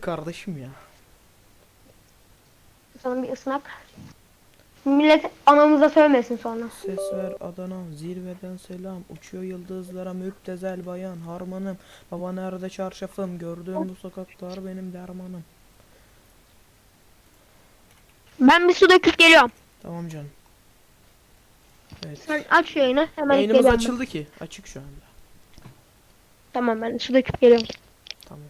Kardeşim ya. Sana bir ısınak. Millet anamıza söylemesin sonra. Ses ver Adana zirveden selam Uçuyor yıldızlara müptezel bayan harmanım Baba nerede çarşafım gördüğüm bu sokaklar benim dermanım Ben bir su döküp geliyorum. Tamam canım Evet Sen aç yayını hemen Yayınımız geliyorum. açıldı ki açık şu anda Tamam ben su döküp geliyorum. Tamam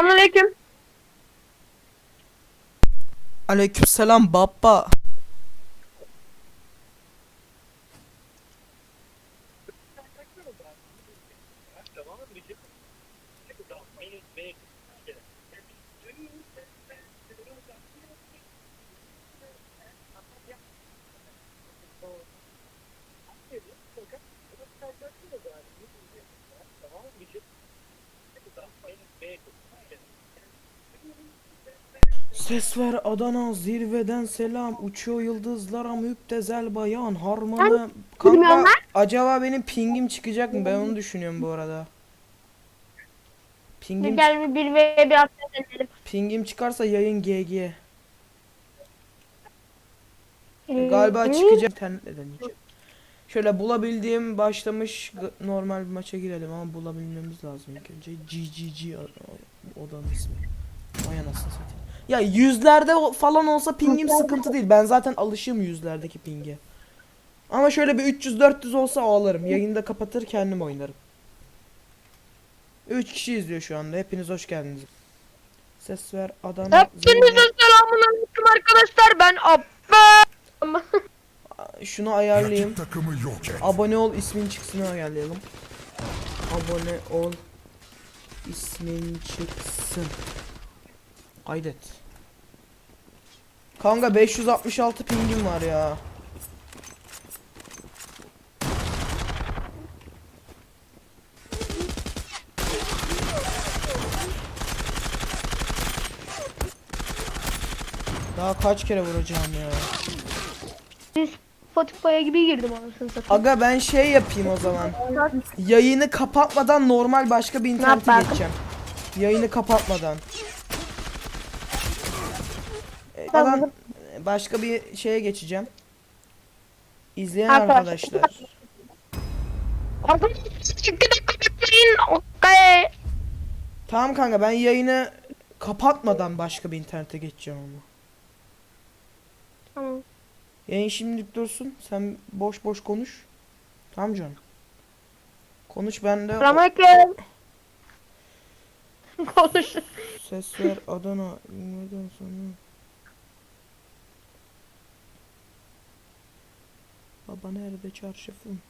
Selamünaleyküm. Aleykümselam baba Ses ver Adana zirveden selam. Uçuyor yıldızlara müptezel bayan. Harmanı Kanka acaba benim pingim çıkacak mı? Ben onu düşünüyorum bu arada. Pingim, Gel bir bir ve bir deneyelim. pingim çıkarsa yayın GG Galiba çıkacak. İnternetle deneyeceğim Şöyle bulabildiğim başlamış g- normal bir maça girelim ama bulabilmemiz lazım ilk önce. GGG odanın ismi. Vay anasını satayım Ya yüzlerde falan olsa pingim sıkıntı değil ben zaten alışığım yüzlerdeki pinge Ama şöyle bir 300-400 olsa ağlarım yayında kapatır kendim oynarım 3 kişi izliyor şu anda hepiniz hoş geldiniz Ses ver Adana Hepinize Zeynep. selamünaleyküm arkadaşlar. Ben Abba. Şunu ayarlayayım. Abone ol ismin çıksın ayarlayalım. Abone ol ismin çıksın. Kaydet. Kanka 566 pingim var ya. Daha kaç kere vuracağım ya. Spotify'a gibi girdim anasını satayım. Aga ben şey yapayım o zaman. Yayını kapatmadan normal başka bir internete geçeceğim. Yayını kapatmadan. E, Tamam. Adam e, başka bir şeye geçeceğim. İzleyen Arkadaşlar. arkadaşlar. Tamam kanka ben yayını kapatmadan başka bir internete geçeceğim ama. Tamam. Yayın şimdilik dursun. Sen boş boş konuş. Tamam canım. Konuş ben de Selamünaleyküm. Konuş. ses ver Adana. Neden sonra? Baba nerede çarşafım?